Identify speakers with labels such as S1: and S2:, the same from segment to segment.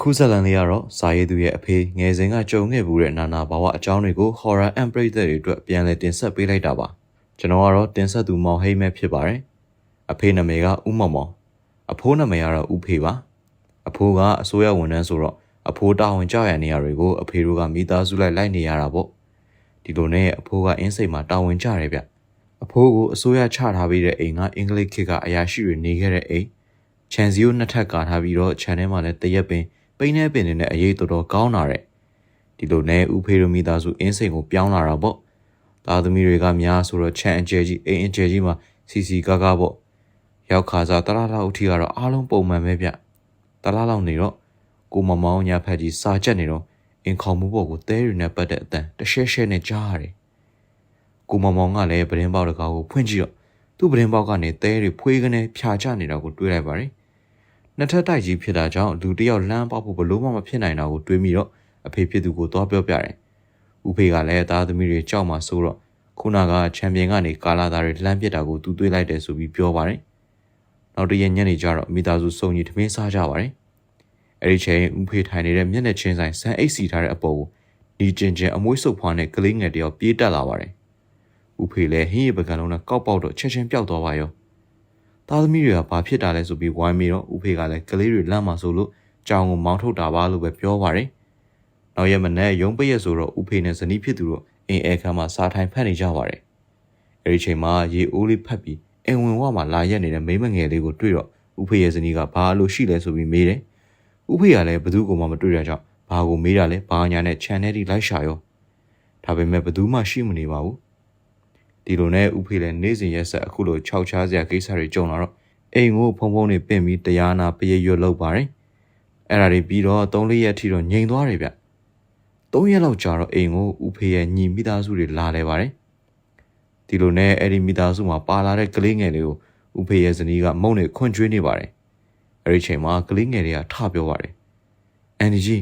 S1: အခုဇက်လန်လေးကတော့စာရေးသူရဲ့အဖေငယ်စဉ်ကကြုံခဲ့မှုတဲ့နာနာဘာဝအကြောင်းတွေကို horror and ပရိသတ်တွေအတွက်ပြန်လည်တင်ဆက်ပေးလိုက်တာပါကျွန်တော်ကတော့တင်ဆက်သူမောင်ဟိမဲဖြစ်ပါတယ်အဖေနာမည်ကဦးမောင်မောင်အဖိုးနာမည်ကတော့ဦးဖေပါအဖိုးကအစိုးရဝန်ထမ်းဆိုတော့အဖိုးတာဝန်ကြရတဲ့နေရာတွေကိုအဖေတို့ကမိသားစုလိုက်လိုက်နေရတာပေါ့ဒီလိုနဲ့အဖိုးကအင်းစိတ်မှာတာဝန်ကြတယ်ဗျအဖိုးကိုအစိုးရချထားပေးတဲ့အိမ်ကအင်္ဂလိပ်ခေတ်ကအရာရှိတွေနေခဲ့တဲ့အိမ်ခြံစည်းကိုနှစ်ထပ်ကာထားပြီးတော့ခြံထဲမှာလည်းတရက်ပင် ပိန်းနေပင်တွေနဲ့အရေးတော်တော်ကောင်းလာတဲ့ဒီလိုနဲ့ဦးဖေရမိသားစုအင်းစိန်ကိုပြောင်းလာတာပေါ့သားသမီးတွေကများဆိုတော့ခြံအကျယ်ကြီးအိမ်အကျယ်ကြီးမှာစီစီကားကားပေါ့ရောက်ခါစားတလားလောက်အထိကတော့အားလုံးပုံမှန်ပဲဗျတလားလောက်နေတော့ကိုမမောင်ညာဖက်ကြီးစာချက်နေတော့အင်ခေါင်မှုပေါ်ကိုတဲတွေနဲ့ပတ်တဲ့အတန်တရှဲရှဲနဲ့ကြားရတယ်ကိုမမောင်ကလည်းပရင်ပေါက်တကားကိုဖွင့်ကြည့်တော့သူ့ပရင်ပေါက်ကနေတဲတွေဖွေးကနေဖြာချနေတာကိုတွေ့လိုက်ပါတယ် နှစ်ထပ်တိုက်ကြီးဖြစ်တာကြောင့်လူတစ်ယောက်လမ်းပေါက်ဖို့ဘလို့မှမဖြစ်နိုင်တာကိုတွေးမိတော့အဖေဖြစ်သူကိုသွားပြောပြတယ်။ဦးဖေကလည်းသားသမီးတွေကြောက်မှဆိုတော့ခုနကချန်ပီယံကနေကာလာသားတွေလှမ်းပစ်တာကိုသူတွေးလိုက်တယ်ဆိုပြီးပြောပါတယ်။နောက်တရက်ညနေကျတော့မိသားစုစုံကြီးထမင်းစားကြပါတယ်။အဲဒီချိန်ဦးဖေထိုင်နေတဲ့မျက်နှာချင်းဆိုင်ဆန်အိတ်စီထားတဲ့အပေါ်ကိုဒီကျင်ကျင်အမွှေးဆုပ်ဖွားနဲ့ကလေးငယ်တယောက်ပြေးတက်လာပါတယ်။ဦးဖေလည်းဟင်းရပကံလုံးနဲ့ကောက်ပေါက်တော့ချက်ချင်းပျောက်သွားပါရော။ သားသမီးတွေကဘာဖြစ်တာလဲဆိုပြီးဝိုင်းပြီးတော့ဦးဖေကလည်းကလေးတွေလမ်းမှာဆိုလို့ကြောင်ကိုမောင်းထုတ်တာပါလို့ပဲပြောပါတယ်။နောက်ရက်မနေ့ရုံးပရက်ဆိုတော့ဦးဖေနဲ့ဇနီးဖြစ်သူတို့အင်းအဲခန်းမှာစားထိုင်ဖက်နေကြပါတယ်။အဲဒီချိန်မှာရေအိုးလေးဖက်ပြီးအင်ဝင်ဝမှာလာရက်နေတဲ့မိန်းမငယ်လေးကိုတွေ့တော့ဦးဖေရဲ့ဇနီးကဘာလို့ရှိလဲဆိုပြီးမေးတယ်။ဦးဖေကလည်းဘသူ့ကိုမှမတွေ့ရကြောင်းဘာကိုမေးတာလဲဘာညာနဲ့ channel ဒီလိုက်ရှာရော။ဒါပေမဲ့ဘသူမှရှိမနေပါဘူး။ ဒီလိုနဲ့ဥဖေလည်းနေ့စဉ်ရက်ဆက်အခုလိုခြောက်ချားစရာကိစ္စတွေကြုံလာတော့အိမ်ကိုဖုံဖုံနေပင့်ပြီးတရားနာပရရွတ်လောက်ပါတယ်အဲ့ဒါတွေပြီးတော့၃၄ရက်ထိတော့ငြိမ်သွားတယ်ဗျ၃ရက်လောက်ကြာတော့အိမ်ကိုဥဖေရဲ့ညီမိသားစုတွေလာလဲပါတယ်ဒီလိုနဲ့အဲ့ဒီမိသားစုမှာပါလာတဲ့ကလေးငယ်လေးကိုဥဖေရဲ့ဇနီးကမုံနဲ့ခွန့်ကျွေးနေပါတယ်အဲ့ဒီချိန်မှာကလေးငယ်တွေကထပြောပါတယ်အန်ဒီဂျီ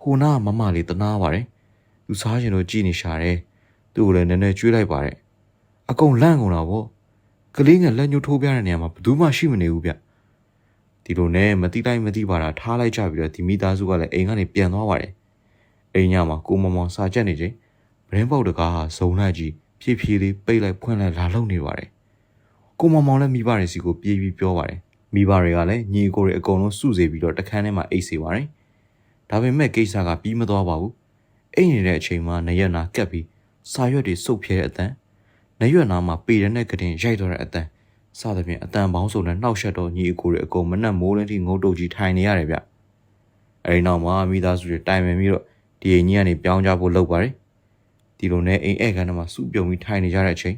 S1: ဟိုနာမမလေးတနာပါတယ်သူစားရင်တော့ကြည်နေရှာတယ်သူ့ကိုလည်းနည်းနည်းကျွေးလိုက်ပါတယ် အကုန်လန့်ကုန်တာဗောကလေးငယ်လက်ညှိုးထိုးပြတဲ့နေရာမှာဘယ်သူမှရှိမနေဘူးဗျဒီလိုနဲ့မတိတိုင်းမတိပါတာထားလိုက်ကြပြီးတော့ဒီမိသားစုကလည်းအိမ်ကနေပြန်သွားပါတယ်အိမ်ညမှာကိုမမောင်စာချက်နေချိန်ဗရင်ပေါက်တကားဟာဇုံလိုက်ကြီးဖြည်းဖြည်းလေးပိတ်လိုက်ဖွင့်လိုက်လာလုံနေပါတယ်ကိုမမောင်လည်းမိဘတွေစီကိုပြေးပြီးပြောပါတယ်မိဘတွေကလည်းညီအကိုတွေအကုန်လုံးစုစေပြီးတော့တခန်းထဲမှာအိတ်စေပါတယ်ဒါပေမဲ့ကိစ္စကပြီးမသွားပါဘူးအိမ်နေတဲ့အချိန်မှာနရက်နာကပ်ပြီးစာရွက်တွေစုပ်ဖြဲတဲ့အတန်း နရွက်နာမှာပေရတဲ့ကတင်ရိုက်တော့တဲ့အတန်စသဖြင့်အတန်ပေါင်းစုံနဲ့နှောက်ယှက်တော့ညီအကိုတွေအကုန်မနှက်မိုးလင်းထိငုတ်တုတ်ကြီးထိုင်နေရတယ်ဗျအဲဒီနောက်မှာမိသားစုတွေတိုင်ပင်ပြီးတော့ဒီအိမ်ကြီးကနေပြောင်းကြဖို့လုပ်ပါတယ်ဒီလိုနဲ့အိမ်ဧည့်ခန်းထဲမှာစုပြုံပြီးထိုင်နေကြတဲ့အချိန်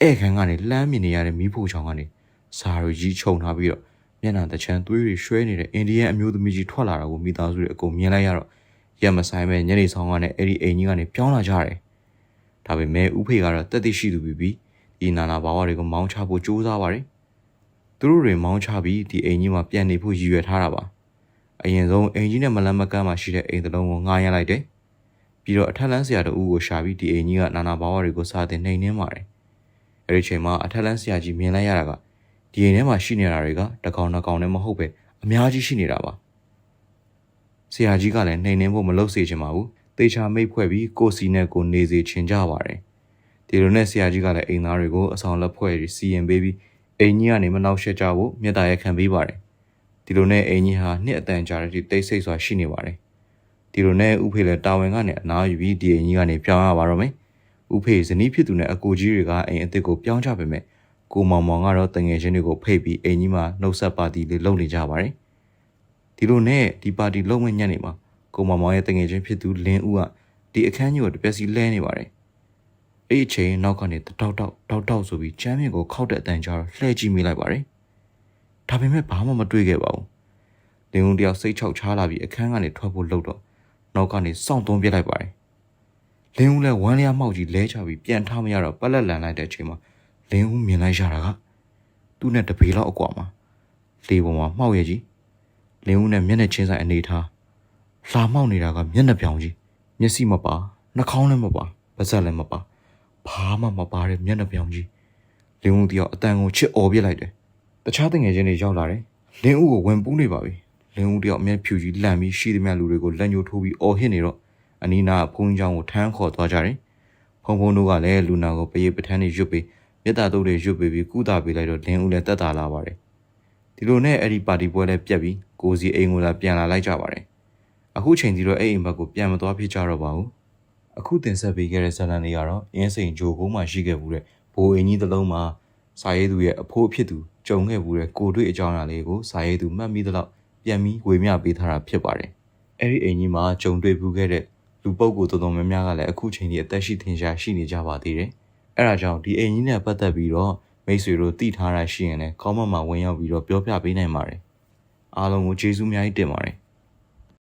S1: ဧည့်ခန်းကနေလှမ်းမြင်နေရတဲ့မိဖို့ချောင်ကနေစာရီကြီးခြုံထားပြီးတော့မျက်နှာတစ်ချမ်းသွေးတွေရွှဲနေတဲ့အိန္ဒိယအမျိုးသမီးကြီးထွက်လာတာကိုမိသားစုတွေအကုန်မြင်လိုက်ရတော့ရက်မဆိုင်မဲ့ညနေဆောင်ကနေအဲ့ဒီအိမ်ကြီးကနေပြောင်းလာကြတယ် ဒါပေမဲ့ဥဖေကတော့တက်သိရှိသူပြီးပြီးဒီနာနာဘာဝတွေကိုမောင်းချဖို့ကြိုးစားပါတယ်သူတို့တွေမောင်းချပြီးဒီအိမ်ကြီးမှာပြန်နေဖို့ရည်ရွယ်ထားတာပါအရင်ဆုံးအိမ်ကြီးနဲ့မလန်းမကန်းမှာရှိတဲ့အိမ်တစ်လုံးကိုငှားရမ်းလိုက်တယ်ပြီးတော့အထက်လန်းဆရာတို့ကိုရှာပြီးဒီအိမ်ကြီးကနာနာဘာဝတွေကိုစာတင်နှိမ်နှင်းပါတယ်အဲဒီချိန်မှာအထက်လန်းဆရာကြီးမြင်လိုက်ရတာကဒီအိမ်ထဲမှာရှိနေတာတွေကတကောင်တစ်ကောင်နဲ့မဟုတ်ပဲအများကြီးရှိနေတာပါဆရာကြီးကလည်းနှိမ်နှင်းဖို့မလုပ်စေချင်ပါဘူး တေချာမိတ်ဖွဲ့ပြီးကိုစီနဲ့ကိုနေစီချင်ကြပါတယ်ဒီလိုနဲ့ဆရာကြီးကလည်းအိမ်သားတွေကိုအဆောင်လက်ဖွဲ့ပြီးစီရင်ပေးပြီးအိမ်ကြီးကနေမနှောက်ယှက်ကြဖို့မြတ်တာရက်ခံပေးပါတယ်ဒီလိုနဲ့အိမ်ကြီးဟာနှစ်အတန်ကြာတဲ့တိတ်ဆိတ်စွာရှိနေပါတယ်ဒီလိုနဲ့ဥဖေလည်းတာဝန်ကနေအနားယူပြီးဒီအိမ်ကြီးကနေပြောင်းရပါတော့မယ်ဥဖေဇနီးဖြစ်သူနဲ့အကိုကြီးတွေကအိမ်အစ်စ်ကိုပြောင်းကြပေမဲ့ကိုမောင်မောင်ကတော့တငယ်ချင်းတွေကိုဖိတ်ပြီးအိမ်ကြီးမှာနှုတ်ဆက်ပါတီလေးလုပ်နေကြပါတယ်ဒီလိုနဲ့ဒီပါတီလုံးဝညံ့နေမှာ ကိုမောင်မောင်ရဲ့တငယ်ချင်းဖြစ်သူလင်းဦးကဒီအခန်းကြီးကိုတပြက်စီလဲနေပါတယ်။အဲ့ဒီအချိန်နောက်ကနေတောက်တောက်တောက်တောက်ဆိုပြီးချမ်းမြင့်ကိုခောက်တဲ့အတန်ကြာတော့လှည့်ကြည့်မိလိုက်ပါတယ်။ဒါပေမဲ့ဘာမှမတွေ့ခဲ့ပါဘူး။လင်းဦးတယောက်စိတ်ချောက်ချားလာပြီးအခန်းကနေထွက်ဖို့လှုပ်တော့နောက်ကနေစောင့်သွန်းပြစ်လိုက်ပါတယ်။လင်းဦးလည်းဝမ်းလျားမှောက်ကြီးလဲချပြီးပြန်ထားမရတော့ပက်လက်လန်လိုက်တဲ့အချိန်မှာလင်းဦးမြင်လိုက်ရတာကသူ့နဲ့တပေလောက်အကွာမှာလေပေါ်မှာမှောက်ရကြီးလင်းဦးနဲ့မျက်နှာချင်းဆိုင်အနေထား လာမောက်နေတာကမျက်နှာပြောင်ကြီးမျက်စိမပါနှာခေါင်းလည်းမပါပါးစပ်လည်းမပါဘာမှမပါတဲ့မျက်နှာပြောင်ကြီးလင်းဦးတယောက်အတန်ကိုချစ်អော်ပြစ်လိုက်တယ်တခြားတငယ်ချင်းတွေရောက်လာတယ်လင်းဦးကိုဝင်ပူးနေပါပြီလလင်းဦးတယောက်အမျက်ဖြူကြီးလန့်ပြီးရှိသမျှလူတွေကိုလက်ညှိုးထိုးပြီးအော်ဟစ်နေတော့အနီးနားဖုန်းကြောင်ကိုထမ်းခေါ်သွားကြတယ်ဖုန်းဖုန်းတို့ကလည်းလူနာကိုပရိပထန်းတွေရွတ်ပြီးမြတ်တာတို့တွေရွတ်ပြီးပြီးကုသပေးလိုက်တော့လင်းဦးလည်းတက်တာလာပါတယ်ဒီလိုနဲ့အဲ့ဒီပါတီပွဲလည်းပြက်ပြီးကိုစီအိမ်ကိုလာပြန်လာလိုက်ကြပါတယ် အခုချိန်ဒီတော့အဲ့အိမ်ဘက်ကိုပြန်မသွားဖြစ်ကြတော့ပါဘူးအခုတင်ဆက်ပေးခဲ့တဲ့ဇာတ်လမ်းလေးကတော့အင်းစိန်ဂျိုကုန်းမှာရှိခဲ့ဘူးတဲ့ဘိုးအင်ကြီးတစ်လုံးမှာစာရေးသူရဲ့အဖိုးအဖြစ်သူကြုံခဲ့ဘူးတဲ့ကိုတွေ့အကြောင်းအရာလေးကိုစာရေးသူမှတ်မိသလောက်ပြန်ပြီးဝေမျှပေးထားတာဖြစ်ပါတယ်။အဲ့ဒီအင်ကြီးမှာကြုံတွေ့ဘူးခဲ့တဲ့လူပုဂ္ဂိုလ်တော်တော်များများကလည်းအခုချိန်ကြီးအသက်ရှိထင်ရှားရှိနေကြပါသေးတယ်။အဲ့ဒါကြောင့်ဒီအင်ကြီးနဲ့ပတ်သက်ပြီးတော့မိတ်ဆွေတို့သိထားတာရှိရင်လည်း comment မှာဝင်ရောက်ပြီးတော့ပြောပြပေးနိုင်ပါတယ်။အားလုံးကိုကျေးဇူးအများကြီးတင်ပါတယ်။